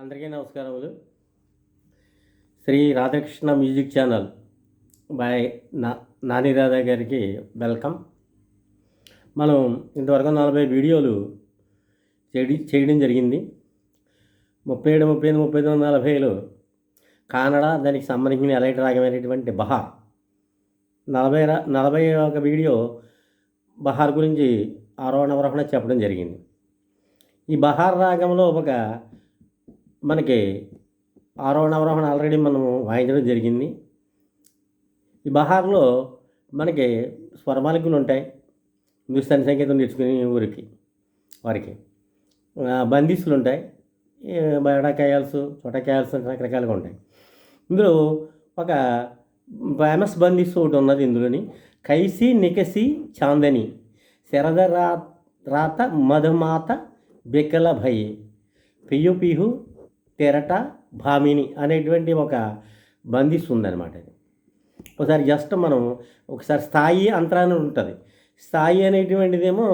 అందరికీ నమస్కారములు. Sri Radhakrishna music channel by నా నాని రాధా గారికి వెల్కమ్. మనం ఇంతవరకు నలభై వీడియోలు చేయడి చేయడం జరిగింది. ముప్పై ఏడు ముప్పై ఎనిమిది ముప్పై తొమ్మిది నలభైలో కానడ దానికి సంబంధించిన ఎలైట్ రాగమైనటువంటి బహార్ నలభై నలభై ఒక వీడియో బహార్ గురించి ఆరోహణ అవరోహణ చెప్పడం జరిగింది. ఈ బహార్ రాగంలో ఒక మనకి ఆరోహణ అవరోహణ ఆల్రెడీ మనం వాయించడం జరిగింది. ఈ బహార్లో మనకి స్వరమాలికలు ఉంటాయి. హిందుస్థానీ సంగీతం నేర్చుకునే ఊరికి వారికి. బందీసులు ఉంటాయి. ఈ చోటకాయాల్స్ రకరకాలుగా ఉంటాయి. ఇందులో ఒక ఫేమస్ బందీస్ ఒకటి ఉన్నది ఇందులోని. కైసి నికసి చాందని శరదరా రాత మధుమాత బిక్కల భయి పియు పిహు తెరట భామిని అనేటువంటి ఒక బంధిస్తుంది ఉందన్నమాట ఇది ఒకసారి జస్ట్ మనం ఒకసారి స్థాయి అంతరాన్ని ఉంటుంది. స్థాయి అనేటువంటిదేమో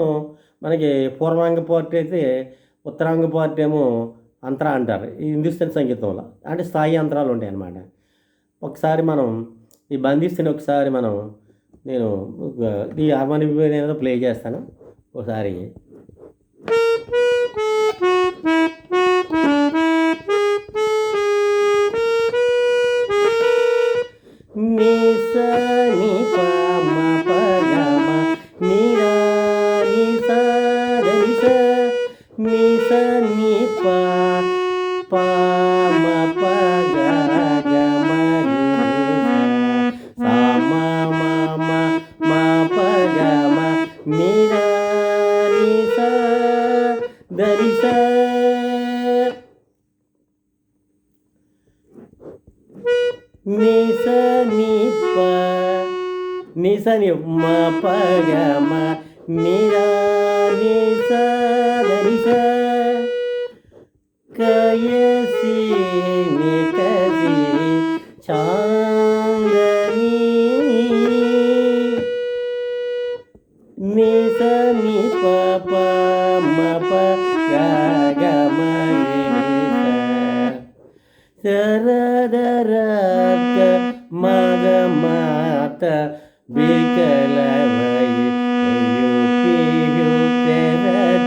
మనకి పూర్వాంగ పార్ట్ అయితే ఉత్తరాంగ పార్ట్ ఏమో అంతరా అంటారు ఈ సంగీతంలో. అంటే స్థాయి అంతరాలు ఉంటాయి అన్నమాట ఒకసారి మనం ఈ బంధిస్తుని ఒకసారి మనం నేను ఈ హార్మోనియం ఏదో ప్లే చేస్తాను. ఒకసారి. ని స ని ప ప మ ప గ గ మ ని స స మ మ మ మ ప గ మ ని రా ని స ద ని స ని స ని ప ని స ని మ ప గ మ ని రా ని స ద ని స కయసి ని కసి చాందని ని స ని ప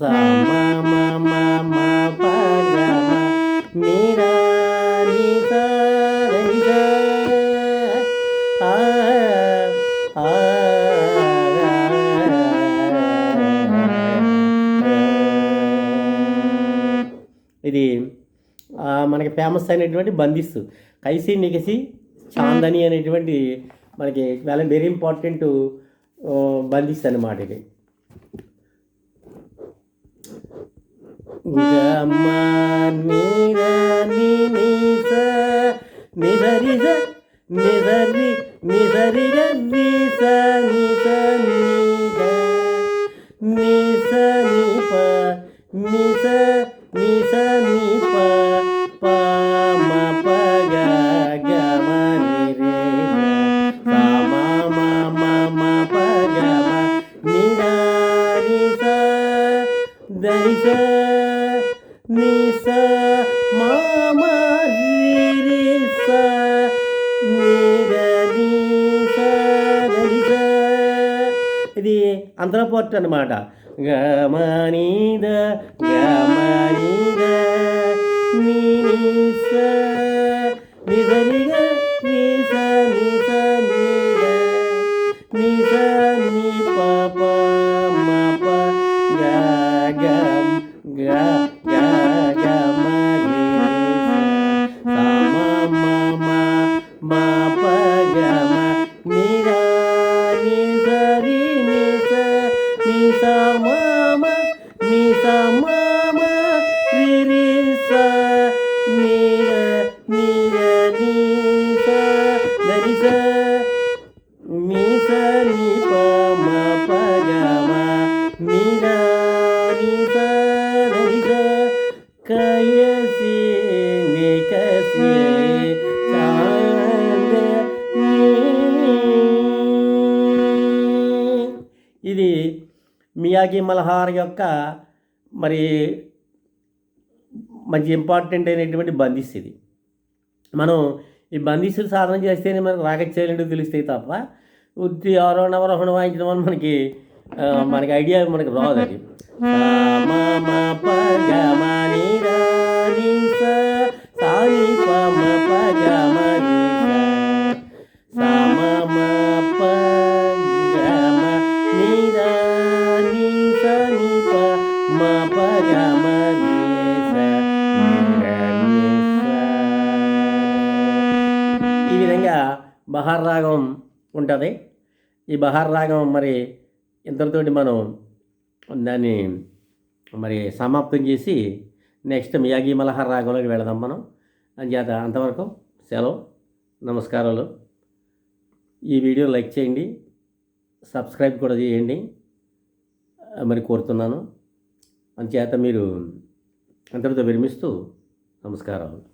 స మ మ మ ఇది మనకి ఫేమస్ అయినటువంటి బందిస్. కైసి నికసి చాందని అనేటువంటి మనకి చాలా వెరీ ఇంపార్టెంట్ బందిస్ అన్నమాట ఇది. గమ నీర ని ని స నిదరి స నిదరి నిదరి గ ని ఇది అంతరపోర్ట్ అనమాట గమనీద గమనీద నీస మియాగి మల్హార్ యొక్క మరి మంచి ఇంపార్టెంట్ అయినటువంటి బందిస్ ఇది. మనం ఈ బందిస్సులు సాధన చేస్తేనే మనకు రాగచ్చేయాలంటే తెలుస్తాయి తప్ప ఉత్తి ఆరోహణ అవరోహణ వాయించడం వల్ల మనకి మనకి ఐడియా మనకి రాదు అది. బహార్ రాగం ఉంటుంది. ఈ బహార్ రాగం మరి ఇంతటితోటి మనం దాన్ని మరి సమాప్తం చేసి నెక్స్ట్ మియాగి మలహార్ రాగంలోకి వెళదాం మనం. అంచేత అంతవరకు సెలవు నమస్కారాలు. ఈ వీడియో లైక్ చేయండి సబ్స్క్రైబ్ కూడా చేయండి మరి కోరుతున్నాను. అంచేత మీరు అంతటితో విరమిస్తూ నమస్కారాలు.